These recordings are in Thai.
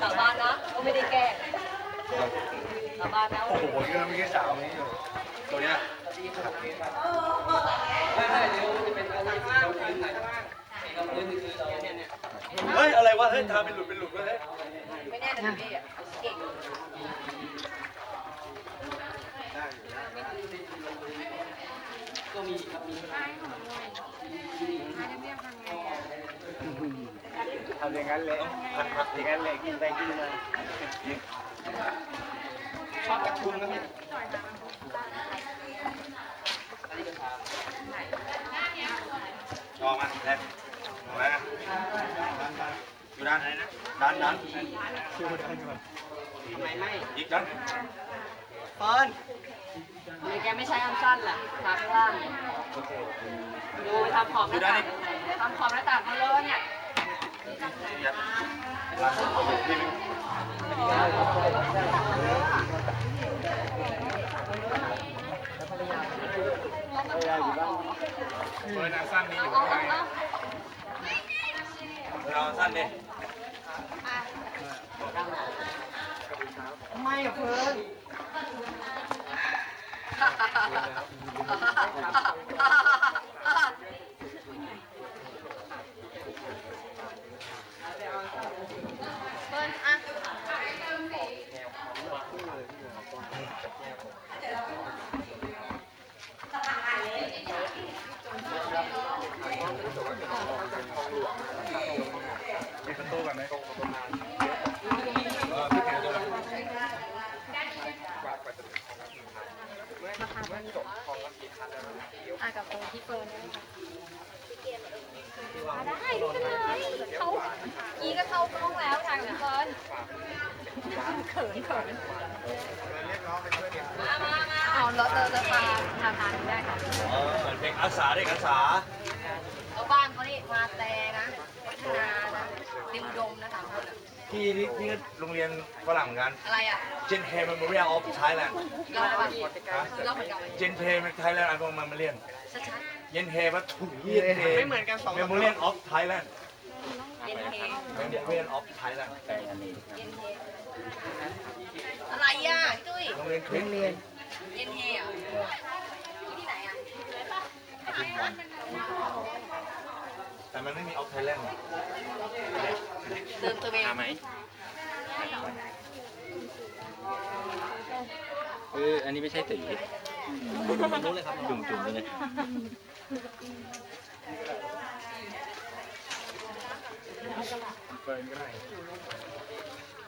สาบานนะก็ไม่ได้แกล้งสาบานนะโอ้โหนี่ก็ไม่ใช่สาวนี้อยู่ตัวเนี้ย ไม่ไม่เดี๋ยวจะเป็นอะไรที่เราพื้นไหนเราพื้นคือเราเนี่ยเนี่ย เฮ้ยอะไร วะเฮ้ยทำเป็นหลุดเป็นหลุดเลย ไม่แน่นะพี่อะเก่งก็มีครับมีทำอย่างนั้นเลยอย่างนั้นเลยกินไปกินมาชอบกระทุนนะพี่ชอบมาเลยเอา อยู่ด้านไหนนะด้านด้านชูด้านก่อนทำไมไม่ อีกด้านเฟิร์นทำไมแกไม่ใช้อันสั้นล่ะทาข้างล่างเนี่ยดูไปทำขอบหน้าต่างทำขอบหน้าต่างมาเลยเนี่ยยัดร้านที่นึงเบอร์นาสั้นนี่อยู่เอาข้างในเอาเอาเราสั้นดิ ไม่เพิ่น เปิ้ลอะ ปิดประตูก่อนไหม เออพี่เขียนตัวละ อะกับตรงที่เฟิร์นได้ไหมคะอะได้ไม่เป็นไรเขาอีก็เข้ากล้องแล้วทางกับเฟิร์นเขินเขินมามามาเอาเลอะเลอะเลอะตาทาทานได้ค่ะเออเหมือนเพลงอาสาเด็กอาสาเอาบ้านเขานี่มาแต่นะพัฒนานะริมดมนะสามคนอะ พี่นี่นี่ก็โรงเรียนฝรั่งเหมือนกัน อะไรอะเจนเทมเมอรียลออฟไทยแลนด์เราอะไรเราเหมือนกันเจนเทมไทยแลนด์อันมามาเรียน ชัดเย็นเทว่าถูกเย็นเทไม่เหมือนกันสองเมมโมเรียนออฟไทยแลนด์ๆเย็นเทเมมโมเรียนออฟไทยแลนด์เย็นเทอะไรอะพี่ตุ้ย โรงเรียนคริสเรียนเย็นเทอะที่ไหนอะ แต่มันไม่มีออฟไทยแลนด์ เดินตัวเองไหมเอออันนี้ไม่ใช่ตีรู้เลยครับจุ่มจุ่มเลยเฟิร์นก็ได้ตัด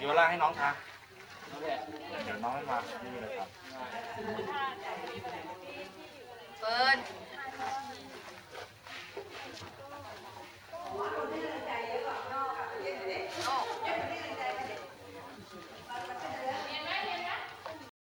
โยล่าให้น้องทาเดี๋ยวน้องให้มานี่เลยครับเปิด